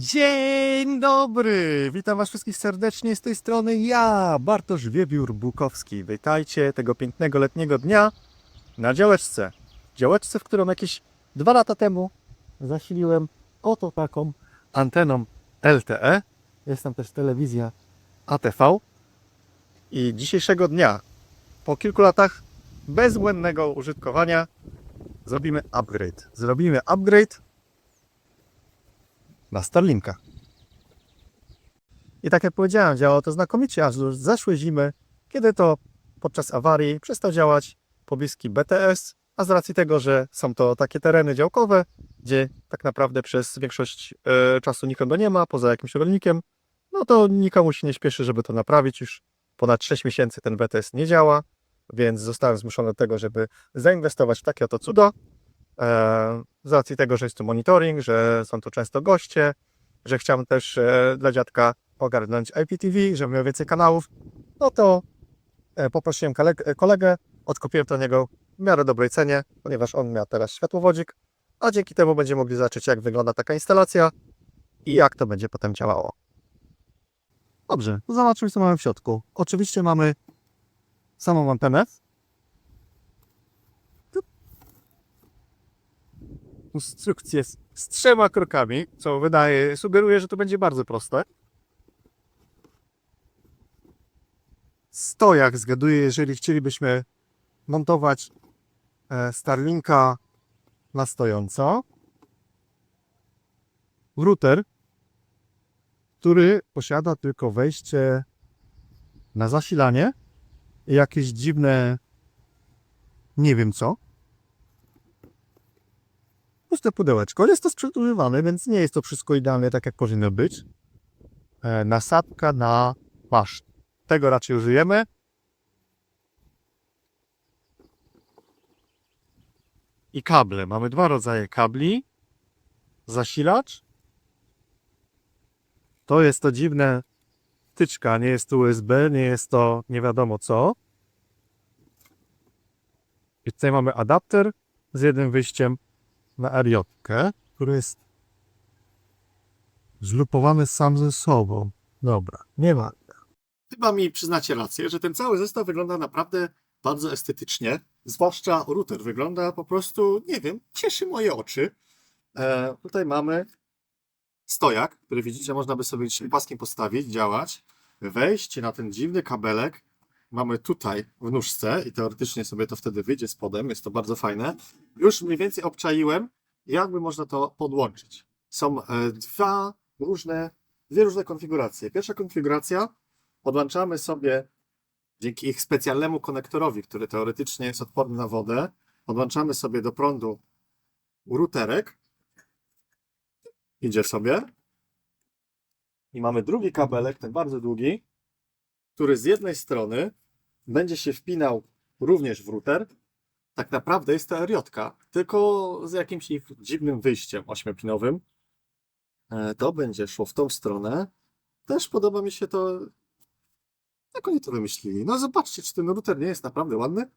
Dzień dobry! Witam Was wszystkich serdecznie z tej strony ja, Bartosz Wiebiór-Bukowski. Witajcie tego pięknego letniego dnia na działeczce. Działeczce, w którą jakieś dwa lata temu zasiliłem oto taką anteną LTE. Jest tam też telewizja ATV. I dzisiejszego dnia, po kilku latach bezbłędnego użytkowania, zrobimy upgrade. Zrobimy upgrade na Starlinka. I tak jak powiedziałem, działało to znakomicie, aż do zeszłej zimy, kiedy to podczas awarii przestał działać pobliski BTS, a z racji tego, że są to takie tereny działkowe, gdzie tak naprawdę przez większość e, czasu nikogo nie ma, poza jakimś rolnikiem, no to nikomu się nie śpieszy, żeby to naprawić. Już ponad 6 miesięcy ten BTS nie działa, więc zostałem zmuszony do tego, żeby zainwestować w takie oto cudo. E, z racji tego, że jest tu monitoring, że są tu często goście, że chciałem też e, dla dziadka ogarnąć IPTV, żeby miał więcej kanałów, no to e, poprosiłem koleg- kolegę, odkupiłem to niego w miarę dobrej cenie, ponieważ on miał teraz światłowodzik, a dzięki temu będziemy mogli zobaczyć, jak wygląda taka instalacja i jak to będzie potem działało. Dobrze, zobaczmy, co mamy w środku. Oczywiście mamy samą antenę, instrukcję z, z trzema krokami, co wydaje, sugeruje, że to będzie bardzo proste. Stojak zgaduję, jeżeli chcielibyśmy montować e, Starlinka na stojąco. Router, który posiada tylko wejście na zasilanie i jakieś dziwne nie wiem co puste pudełeczko. Jest to sprzęt używany, więc nie jest to wszystko idealnie tak, jak powinno być. E, nasadka na maszt. Tego raczej użyjemy. I kable. Mamy dwa rodzaje kabli. Zasilacz. To jest to dziwne wtyczka. Nie jest to USB, nie jest to nie wiadomo co. I tutaj mamy adapter z jednym wyjściem na RJ, który jest zlupowany sam ze sobą. Dobra, nie ma. Chyba mi przyznacie rację, że ten cały zestaw wygląda naprawdę bardzo estetycznie. Zwłaszcza router wygląda po prostu, nie wiem, cieszy moje oczy. E, tutaj mamy stojak, który widzicie, można by sobie paskiem postawić, działać. Wejść na ten dziwny kabelek mamy tutaj w nóżce i teoretycznie sobie to wtedy wyjdzie spodem, jest to bardzo fajne. Już mniej więcej obczaiłem, jakby można to podłączyć. Są e, dwa różne, dwie różne konfiguracje. Pierwsza konfiguracja podłączamy sobie dzięki ich specjalnemu konektorowi, który teoretycznie jest odporny na wodę, podłączamy sobie do prądu routerek. Idzie sobie. I mamy drugi kabelek, ten bardzo długi, który z jednej strony będzie się wpinał również w router. Tak naprawdę jest to RJ, tylko z jakimś ich dziwnym wyjściem ośmiopinowym. E, To będzie szło w tą stronę. Też podoba mi się to. Jak oni to wymyślili? No zobaczcie, czy ten router nie jest naprawdę ładny.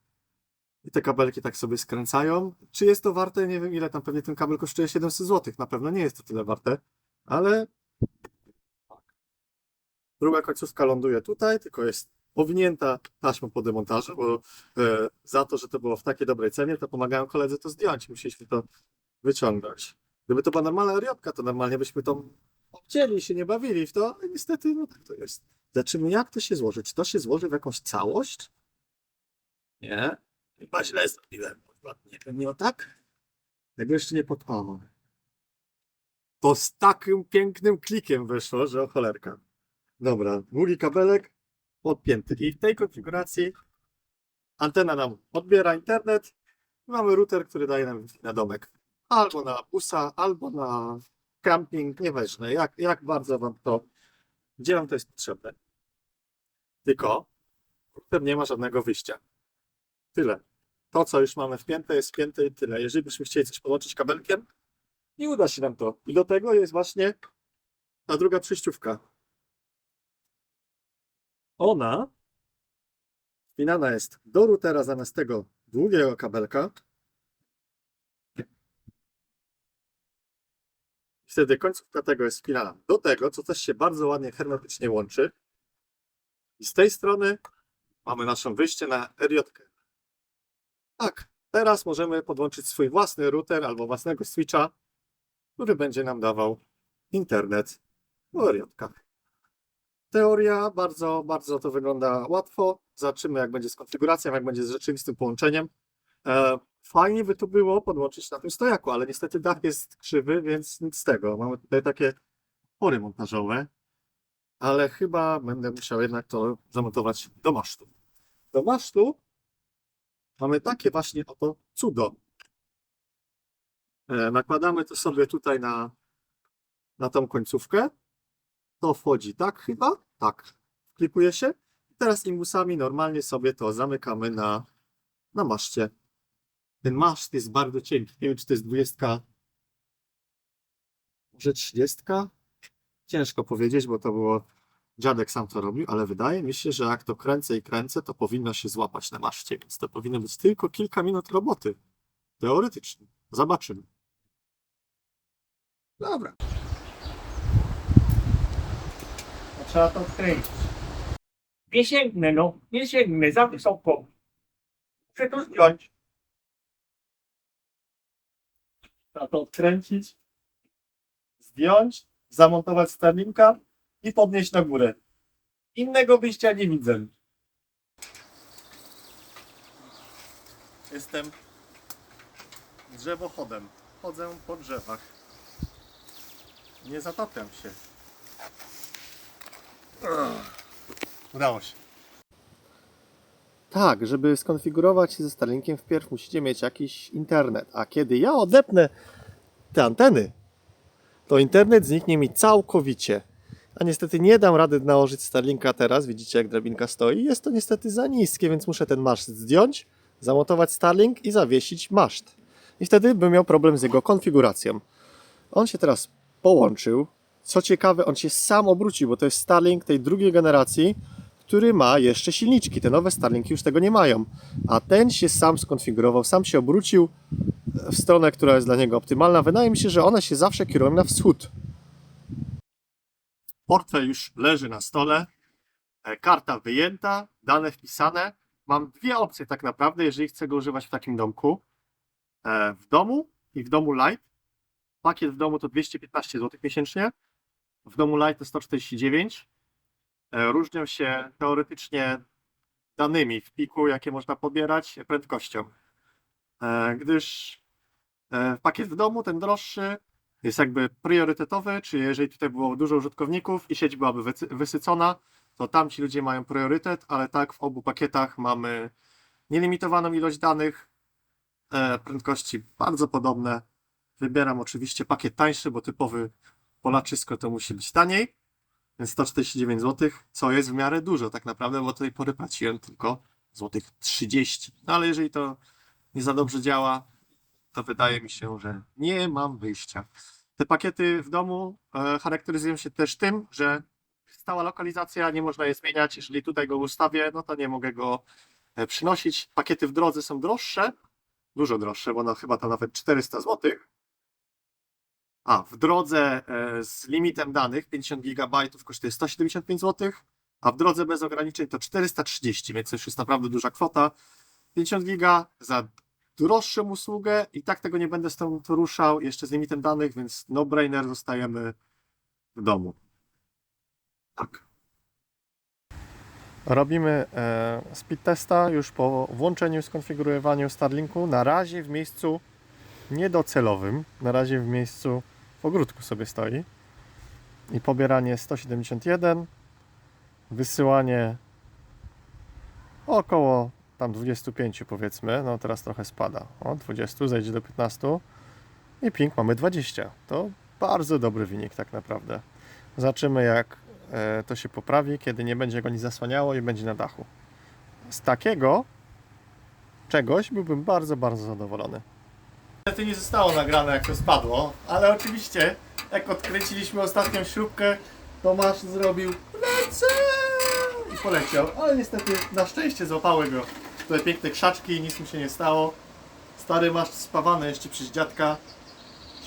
I te kabelki tak sobie skręcają. Czy jest to warte? Nie wiem ile tam pewnie ten kabel kosztuje 700 zł. Na pewno nie jest to tyle warte, ale Druga końcówka ląduje tutaj, tylko jest powinięta taśmą po demontażu, bo e, za to, że to było w takiej dobrej cenie, to pomagają koledzy to zdjąć. Musieliśmy to wyciągnąć. Gdyby to była normalna riotka, to normalnie byśmy to obcięli się nie bawili w to, ale niestety no tak to jest. Zobaczymy jak to się złoży. Czy to się złoży w jakąś całość? Nie. Chyba źle zrobiłem. Nie nie o tak? Tego jeszcze nie podpalam. To z takim pięknym klikiem wyszło, że o cholerka. Dobra, długi kabelek podpięty. I w tej konfiguracji antena nam odbiera internet. Mamy router, który daje nam na domek. Albo na busa, albo na camping, nieważne. Jak, jak bardzo wam to, gdzie wam to jest potrzebne. Tylko router nie ma żadnego wyjścia. Tyle. To, co już mamy wpięte, jest wpięte i tyle. Jeżeli byśmy chcieli coś podłączyć kabelkiem, nie uda się nam to. I do tego jest właśnie ta druga przejściówka. Ona wpinana jest do routera zamiast tego długiego kabelka. Wtedy końcówka tego jest wpinana do tego, co też się bardzo ładnie hermetycznie łączy. I z tej strony mamy naszą wyjście na RJ. Tak, teraz możemy podłączyć swój własny router albo własnego switcha, który będzie nam dawał internet w RJ. Teoria bardzo, bardzo to wygląda łatwo. Zobaczymy, jak będzie z konfiguracją, jak będzie z rzeczywistym połączeniem. E, fajnie by to było podłączyć na tym stojaku, ale niestety dach jest krzywy, więc nic z tego. Mamy tutaj takie pory montażowe, ale chyba będę musiał jednak to zamontować do masztu. Do masztu mamy takie właśnie oto cudo. E, nakładamy to sobie tutaj na, na tą końcówkę. To wchodzi tak chyba? Tak. Klikuje się. Teraz imbusami normalnie sobie to zamykamy na, na maszcie. Ten maszt jest bardzo cienki. Nie wiem, czy to jest 20. Może 30? Ciężko powiedzieć, bo to było. Dziadek sam to robił, ale wydaje mi się, że jak to kręcę i kręcę, to powinno się złapać na maszcie, więc to powinno być tylko kilka minut roboty. Teoretycznie. Zobaczymy. Dobra. Trzeba to odkręcić. Nie sięgnę, no. Nie sięgnę, za wysoko. Muszę to zdjąć. Trzeba to odkręcić. Zdjąć, zamontować Starlinka i podnieść na górę. Innego wyjścia nie widzę. Jestem drzewochodem. Chodzę po drzewach. Nie zatapiam się. Udało się. Tak, żeby skonfigurować się ze Starlinkiem, wpierw musicie mieć jakiś internet. A kiedy ja odepnę te anteny, to internet zniknie mi całkowicie. A niestety nie dam rady nałożyć Starlinka teraz. Widzicie, jak drabinka stoi. Jest to niestety za niskie, więc muszę ten maszt zdjąć, zamontować Starlink i zawiesić maszt. I wtedy bym miał problem z jego konfiguracją. On się teraz połączył. Co ciekawe, on się sam obrócił, bo to jest Starlink tej drugiej generacji, który ma jeszcze silniczki. Te nowe Starlinki już tego nie mają. A ten się sam skonfigurował, sam się obrócił w stronę, która jest dla niego optymalna. Wydaje mi się, że one się zawsze kierują na wschód. Portfel już leży na stole, e, karta wyjęta, dane wpisane. Mam dwie opcje tak naprawdę, jeżeli chcę go używać w takim domku. E, W domu i w domu Light. Pakiet w domu to 215 zł miesięcznie, w domu Light to 149. E, Różnią się teoretycznie danymi w piku, jakie można pobierać, prędkością. E, Gdyż e, pakiet w domu, ten droższy, jest jakby priorytetowy, czyli jeżeli tutaj było dużo użytkowników i sieć byłaby wysycona, to tam ci ludzie mają priorytet, ale tak w obu pakietach mamy nielimitowaną ilość danych, prędkości bardzo podobne. Wybieram oczywiście pakiet tańszy, bo typowy Polaczysko to musi być taniej, więc 149 zł, co jest w miarę dużo tak naprawdę, bo do tej pory płaciłem tylko złotych 30. No ale jeżeli to nie za dobrze działa, to wydaje mi się, że nie mam wyjścia. Te pakiety w domu e, charakteryzują się też tym, że stała lokalizacja, nie można je zmieniać. Jeżeli tutaj go ustawię, no to nie mogę go e, przynosić. Pakiety w drodze są droższe, dużo droższe, bo no chyba to nawet 400 zł. A, w drodze e, z limitem danych 50 GB kosztuje 175 zł, a w drodze bez ograniczeń to 430, więc to już jest naprawdę duża kwota. 50 giga za droższą usługę i tak tego nie będę stąd ruszał, jeszcze z limitem danych, więc no-brainer zostajemy w domu. Tak. Robimy e, speed testa już po włączeniu, skonfigurowaniu Starlinku. Na razie w miejscu niedocelowym, na razie w miejscu ogródku sobie stoi. I pobieranie 171, wysyłanie około tam 25 powiedzmy, no teraz trochę spada. O, 20, zejdzie do 15 i ping mamy 20. To bardzo dobry wynik tak naprawdę. Zobaczymy jak e, to się poprawi, kiedy nie będzie go nic zasłaniało i będzie na dachu. Z takiego czegoś byłbym bardzo, bardzo zadowolony. Niestety nie zostało nagrane jak to spadło, ale oczywiście jak odkręciliśmy ostatnią śrubkę, Tomasz zrobił lecę i poleciał, ale niestety na szczęście złapały go te piękne krzaczki nic mu się nie stało. Stary masz spawany jeszcze przez dziadka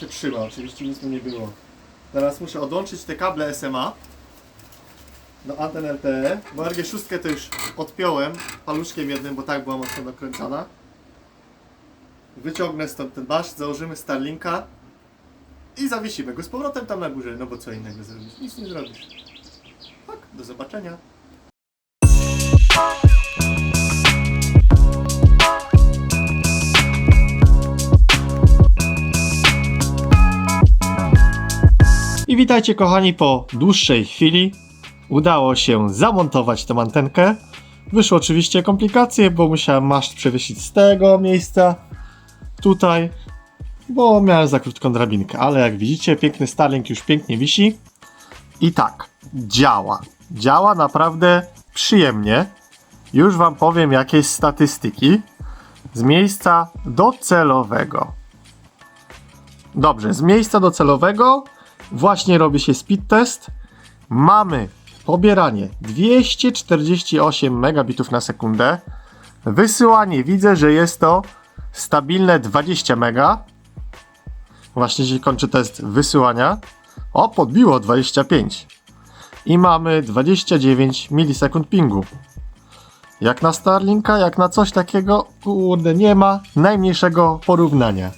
się trzyma, oczywiście nic mu nie było. Teraz muszę odłączyć te kable SMA do anten LTE, bo RG6 to już odpiąłem paluszkiem jednym, bo tak była mocno dokręcana. Wyciągnę stąd ten baszt, założymy Starlinka i zawiesimy go z powrotem tam na górze, no bo co innego zrobić? Nic nie zrobisz. Tak, do zobaczenia. I witajcie kochani po dłuższej chwili. Udało się zamontować tę antenkę. Wyszły oczywiście komplikacje, bo musiałem maszt przewiesić z tego miejsca tutaj, bo miałem za krótką drabinkę, ale jak widzicie piękny Starlink już pięknie wisi. I tak, działa. Działa naprawdę przyjemnie. Już wam powiem jakieś statystyki z miejsca docelowego. Dobrze, z miejsca docelowego właśnie robi się speed test. Mamy pobieranie 248 megabitów na sekundę. Wysyłanie widzę, że jest to stabilne 20 mega. Właśnie się kończy test wysyłania. O, podbiło 25. I mamy 29 milisekund pingu. Jak na Starlinka, jak na coś takiego, kurde, nie ma najmniejszego porównania.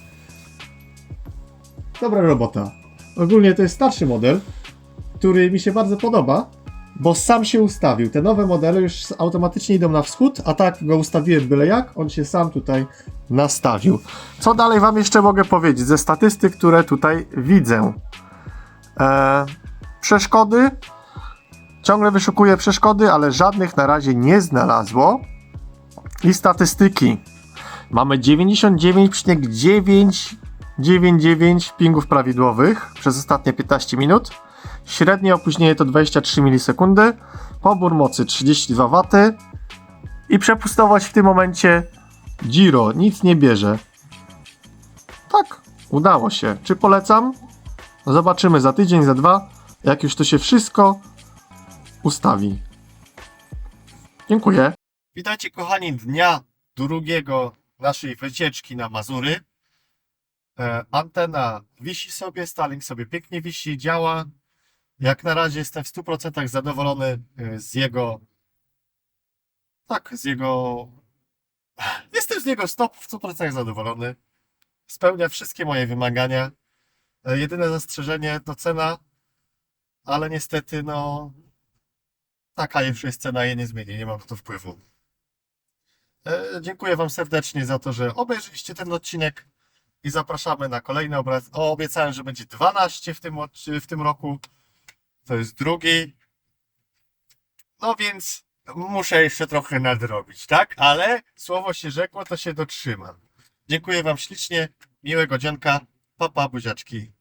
Dobra robota. Ogólnie to jest starszy model, który mi się bardzo podoba, bo sam się ustawił. Te nowe modele już automatycznie idą na wschód, a tak go ustawiłem byle jak, on się sam tutaj nastawił. Co dalej wam jeszcze mogę powiedzieć ze statystyk, które tutaj widzę? Eee, przeszkody. Ciągle wyszukuję przeszkody, ale żadnych na razie nie znalazło. I statystyki. Mamy 99,999 pingów prawidłowych przez ostatnie 15 minut. Średnie opóźnienie to 23 milisekundy. Pobór mocy 32 W. I przepustowość w tym momencie Giro, nic nie bierze. Tak, udało się. Czy polecam? Zobaczymy za tydzień, za dwa, jak już to się wszystko ustawi. Dziękuję. Witajcie kochani dnia drugiego naszej wycieczki na Mazury. E, antena wisi sobie, Starlink sobie pięknie wisi, działa. Jak na razie jestem w 100% zadowolony e, z jego tak, z jego jestem z niego stop w 100% zadowolony. Spełnia wszystkie moje wymagania. E, Jedyne zastrzeżenie to cena, ale niestety, no, taka już jest cena, jej nie zmieni, nie mam na to wpływu. E, Dziękuję Wam serdecznie za to, że obejrzeliście ten odcinek i zapraszamy na kolejny obraz. O, obiecałem, że będzie 12 w tym, w tym roku. To jest drugi. No więc muszę jeszcze trochę nadrobić, tak? Ale słowo się rzekło, to się dotrzymam. Dziękuję Wam ślicznie. Miłego dzienka. Papa, buziaczki.